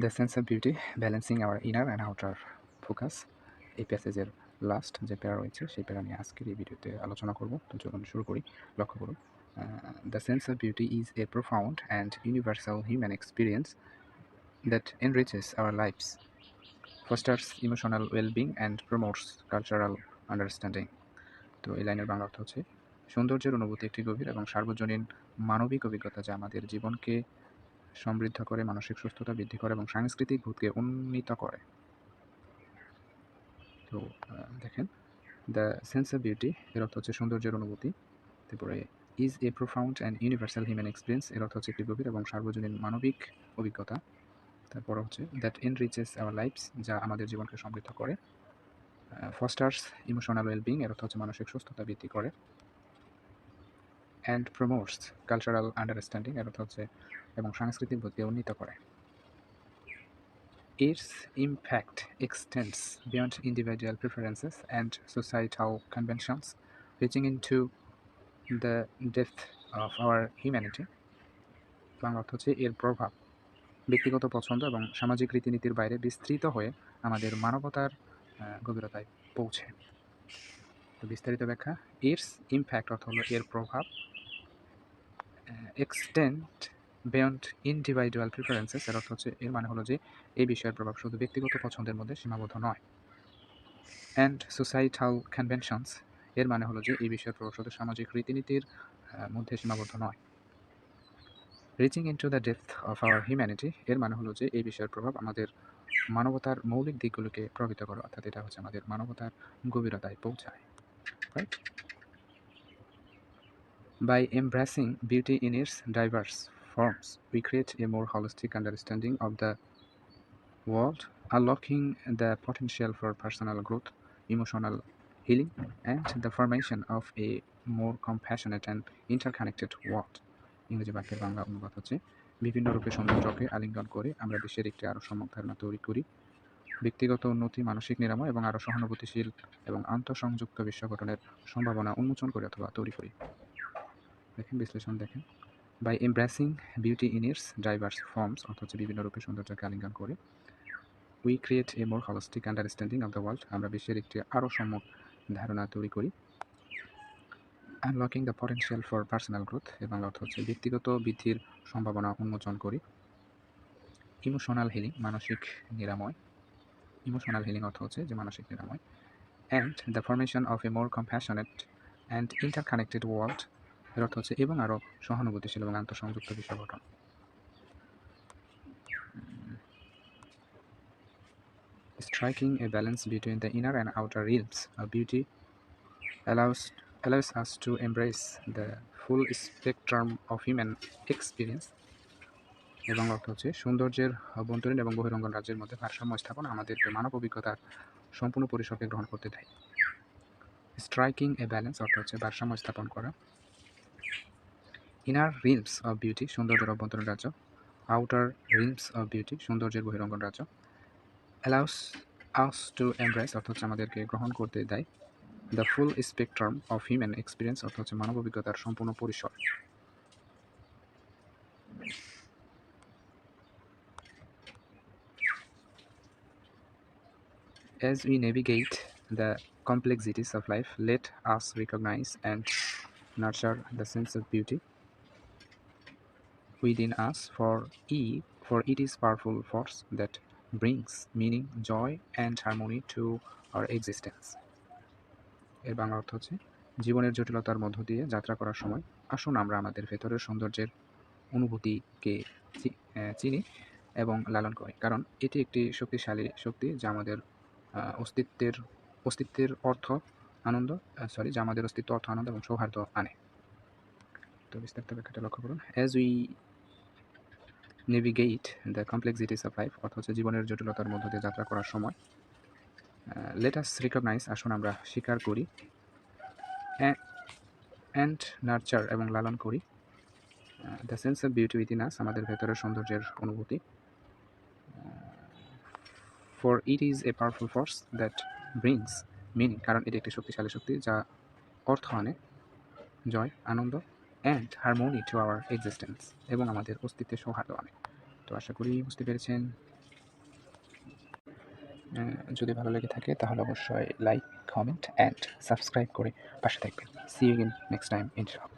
The sense of beauty balancing our inner and outer focus এই প্যাসেজের last যে প্যারা রয়েছে, সেই প্যারা নিয়ে আজকের এই ভিডিওতে আলোচনা করব। তো চলুন শুরু করি, লক্ষ্য করুন। The sense of beauty is a profound and universal human experience that enriches our lives fosters emotional wellbeing and promotes cultural understanding তো এই লাইনের বাংলা অর্থ হচ্ছে, সৌন্দর্যের অনুভূতি একটি গভীর এবং সার্বজনীন মানবিক অভিজ্ঞতা যা আমাদের জীবনকে সমৃদ্ধ করে, মানসিক সুস্থতা বৃদ্ধি করে এবং সাংস্কৃতিক বোধকে উন্নীত করে। তো দেখেন দ্য সেন্স অফ বিউটি এর অর্থ হচ্ছে সৌন্দর্যের অনুভূতি। তারপরে is a profound and universal human experience এর অর্থ হচ্ছে একটি গভীর এবং সার্বজনীন মানবিক অভিজ্ঞতা। তারপর হচ্ছে দ্যাট এনরিচেস আওয়ার লাইফস যা আমাদের জীবনকে সমৃদ্ধ করে। ফস্টার্স ইমোশনাল ওয়েলবিং এর অর্থ হচ্ছে মানসিক সুস্থতা বৃদ্ধি করে। অ্যান্ড প্রমোটস কালচারাল আন্ডারস্ট্যান্ডিং এর অর্থ হচ্ছে এবং সাংস্কৃতিক বোধকে উন্নীত করে Its impact extends beyond individual preferences and societal conventions, reaching into the depth of our humanity. Bangla অর্থ হচ্ছে এর প্রভাব। ব্যক্তিগত পছন্দ এবং সামাজিক রীতিনীতির বাইরে বিস্তৃত হয়ে আমাদের মানবতার গভীরতায় পৌঁছে। তো বিস্তারিত ব্যাখ্যা ইটস ইম্প্যাক্ট অর্থ হলো এর প্রভাব। এক্সটেন্ট বিয়ন্ড ইন্ডিভিজুয়াল প্রিফারেন্সেস এর অর্থ হচ্ছে, এর মানে হলো যে, এই বিষয়ের প্রভাব শুধু ব্যক্তিগত পছন্দের মধ্যে সীমাবদ্ধ নয়। অ্যান্ড সোসাইটাল কনভেনশনস এর মানে হলো যে, এই বিষয়ের প্রভাব শুধু সামাজিক রীতিনীতির মধ্যে সীমাবদ্ধ নয়। Reaching into the depth of our humanity এর মানে হলো যে, এই বিষয়ের প্রভাব আমাদের মানবতার মৌলিক দিকগুলোকে প্রভাবিত করে, অর্থাৎ এটা হচ্ছে আমাদের মানবতার গভীরতায় পৌঁছায়। Right By embracing beauty in its diverse forms, we create a more holistic understanding of the world, unlocking the potential for personal growth, emotional healing, and the formation of a more compassionate and interconnected world. ইংরেজি বাক্যের বাংলা অনুবাদ হচ্ছে বিভিন্ন রূপে সৌন্দর্যকে আলিঙ্গন করে আমরা বিশ্বের একটি আরও সম্যক ধারণা তৈরি করি ব্যক্তিগত উন্নতি মানসিক নিরাময় এবং আরও সহানুভূতিশীল এবং আন্তঃসংযুক্ত বিশ্ব গঠনের সম্ভাবনা উন্মোচন করে অথবা তৈরি করি দেখেন বিশ্লেষণ দেখেন by embracing beauty in its diverse forms অর্থাৎ হচ্ছে বিভিন্ন রূপে সৌন্দর্যকে আলিঙ্গন করে। We create a more holistic understanding of the world আমরা বিশ্বের একটি আরও সম্যক ধারণা তৈরি করি। Unlocking the potential for personal growth এবং অর্থ হচ্ছে ব্যক্তিগত বৃদ্ধির সম্ভাবনা উন্মোচন করি। ইমোশনাল হিলিং মানসিক নিরাময়। ইমোশনাল হিলিং অর্থ হচ্ছে যে মানসিক নিরাময়। And the formation of a more compassionate and interconnected world এর অর্থ হচ্ছে এবং আরও সহানুভূতিশীল এবং আন্তঃসংযুক্ত বিষয় গঠন। A balance between the inner and outer realms. Of beauty allows, allows us to embrace the full spectrum of human experience. এবং অর্থ হচ্ছে সৌন্দর্যের অভ্যন্তরীণ এবং বহিরঙ্গন রাজ্যের মধ্যে ভারসাম্য স্থাপন আমাদেরকে মানব অভিজ্ঞতার সম্পূর্ণ পরিসরকে গ্রহণ করতে দেয়। স্ট্রাইকিং এ ব্যালেন্স অর্থ হচ্ছে ভারসাম্য স্থাপন করা। ইনার রিলস অফ বিউটি সৌন্দর্যের অভ্যন্তরীণ রাজ্য আউটার রিলস অফ বিউটি সৌন্দর্যের বহিরঙ্গন রাজ্য অ্যালাউস আস টু এমব্রেস অর্থ হচ্ছে আমাদেরকে গ্রহণ করতে দেয় the full spectrum of human experience অর্থ হচ্ছে মানব অভিজ্ঞতার সম্পূর্ণ পরিসর। As we navigate the complexities of life, let us recognize and nurture the sense of beauty. Within us, for e for it is powerful force that brings meaning, joy, and harmony to our existence. এর বাংলা অর্থ হচ্ছে জীবনের জটিলতার মধ্য দিয়ে যাত্রা করার সময় আসুন আমরা আমাদের ভেতরের সৌন্দর্যের অনুভূতিকে চিনি এবং লালন করি। কারণ এটি একটি শক্তিশালী শক্তি যা আমাদের অস্তিত্বের অস্তিত্বের অর্থ আনন্দ সরি যা আমাদের অস্তিত্ব অর্থ আনন্দ এবং সৌহার্দ্য আনে। তো বিস্তারিত ব্যাখ্যাটা লক্ষ্য করুন। As we navigate the complexities of life অর্থ হচ্ছে জীবনের জটিলতার মধ্য দিয়ে যাত্রা করার সময়। লেটাস রিকগনাইজ আসুন আমরা স্বীকার করি অ্যান্ড নার্চার এবং লালন করি। The sense of beauty within us আমাদের ভেতরের সৌন্দর্যের অনুভূতি। For it is a powerful force that brings meaning কারণ এটি একটি শক্তিশালী শক্তি যা অর্থ আনে, joy, Ananda and harmony to our existence এবং আমাদের অস্তিত্বের সৌহার্দ্য আনে তো আশা করি বুঝতে পেরেছেন। যদি ভালো লেগে থাকে তাহলে অবশ্যই লাইক কমেন্ট অ্যান্ড সাবস্ক্রাইব করে পাশে থাকবেন। See you in next time ইনশাল্লাহ